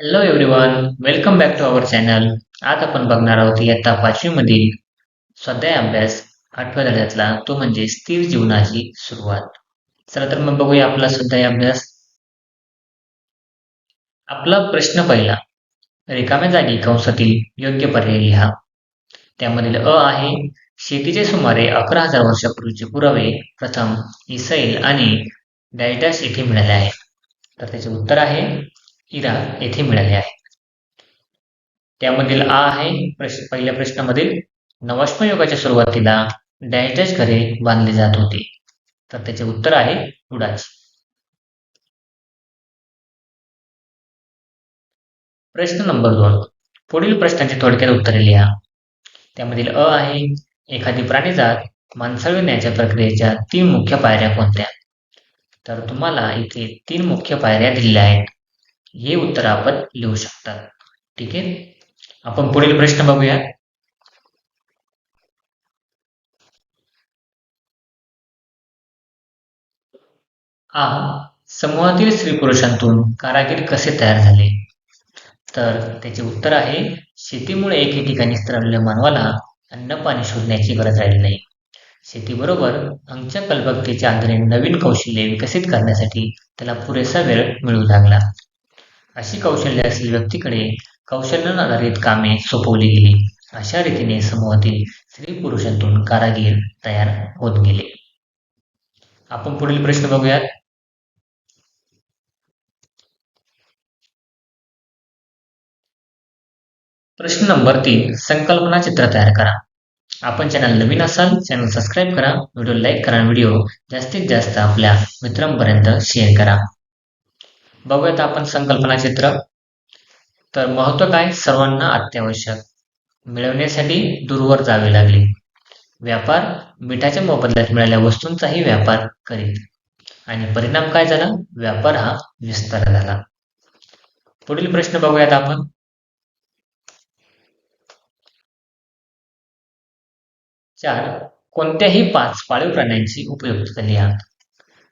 Hello everyone welcome back to our channel आज आपण बघणार आहोत इयत्ता पाचवी मधील स्वाध्याय अभ्यास आठव्या धड्यातला तो म्हणजे स्थिर जीवनाची सुरुवात. चला तर मग बघूया आपला स्वाध्याय अभ्यास. आपला प्रश्न पहिला रिकाम्या जागी कंसातील योग्य पर्याय लिहा. त्यामधील अ आहे शेतीचे सुमारे अकरा हजार वर्षापूर्वीचे पुरावे प्रथम इसाईल आणि डॅल्टास येथे मिळाले आहे. तर त्याचे उत्तर आहे इरा येथे मिळाले आहे. त्यामधील आ आहे पहिल्या प्रश्नामधील. नवाश्म युगाच्या सुरुवातीला डॅश घरे बांधली जात होती. तर त्याचे उत्तर आहे उडाची. प्रश्न नंबर दोन. पुढील प्रश्नाची थोडक्यात उत्तरे लिहा. त्यामधील अ आहे एखादी प्राणीजात माणसाळविण्याच्या प्रक्रियेच्या तीन मुख्य पायऱ्या कोणत्या? तर तुम्हाला इथे तीन मुख्य पायऱ्या दिलेल्या आहेत. हे उत्तर आपण लिहू शकतात. ठीक आहे? आपण पुढील प्रश्न बघूया. आ समूहातील स्त्री पुरुषांतून कारागीर कसे तयार झाले? तर त्याचे उत्तर आहे शेतीमुळे एके ठिकाणी स्त्रवलेल्या मानवाला अन्न पाणी शोधण्याची गरज राहिली नाही. शेतीबरोबर अंगच्या कल्पकतेच्या आधारे नवीन कौशल्ये विकसित करण्यासाठी त्याला पुरेसा वेळ मिळू लागला. अशी कौशल्य असलेल्या व्यक्तीकडे कौशल्यावर आधारित कामे सोपवली गेली. अशा रीतीने समूहातील स्त्री पुरुषांतून कारागीर तयार होत गेले. आपण पुढील प्रश्न बघूयात. प्रश्न नंबर तीन संकल्पना चित्र तयार करा. आपण चॅनल नवीन असाल चॅनल सबस्क्राईब करा व्हिडिओ लाईक करा व्हिडिओ जास्तीत जास्त आपल्या मित्रांपर्यंत शेअर करा. बघूयात आपण संकल्पना चित्र. तर महत्त्व काय? सर्वांना अत्यावश्यक. मिळवण्यासाठी दूरवर जावे लागले. व्यापार मिठाच्या मोबदल्यात मिळालेल्या वस्तूंचाही व्यापार करीत. आणि परिणाम काय झाला? व्यापार हा विस्तार झाला. पुढील प्रश्न बघूयात आपण. चार. कोणत्याही पाच पाळीव प्राण्यांची उपयुक्तता लिहा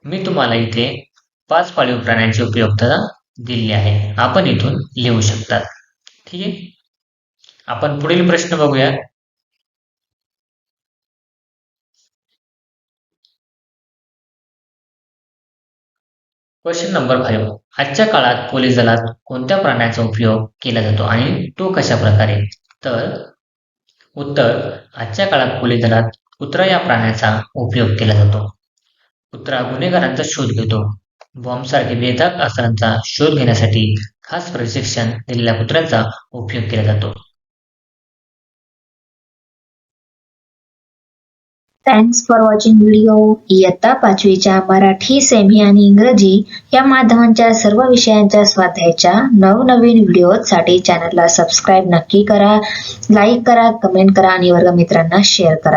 मी तुम्हाला इथे पाच पाळीव प्राण्यांची उपयुक्तता दिली आहे. आपण इथून लिहू शकतात ठीक आहे? आपण पुढील प्रश्न बघूया. क्वेश्चन नंबर फाईव्ह आजच्या काळात पोलीस दलात कोणत्या प्राण्याचा उपयोग केला जातो आणि तो कशा प्रकारे? तर उत्तर आजच्या काळात पोलीस दलात कुत्रा या प्राण्याचा उपयोग केला जातो. कुत्रा गुन्हेगारांचा शोध घेतो. बॉम्बसारखे बेधाक अस्त्रांचा शोध घेण्यासाठी खास प्रशिक्षण दिलेल्या कुत्र्यांचा उपयोग केला जातो. थँक्स फॉर वॉचिंग व्हिडिओ इयत्ता पाचवीच्या मराठी सेमी आणि इंग्रजी या माध्यमांच्या सर्व विषयांच्या स्वाध्यायाच्या नवनवीन व्हिडिओसाठी चॅनलला सबस्क्राईब नक्की करा. लाईक करा कमेंट करा आणि वर्गमित्रांना शेअर करा.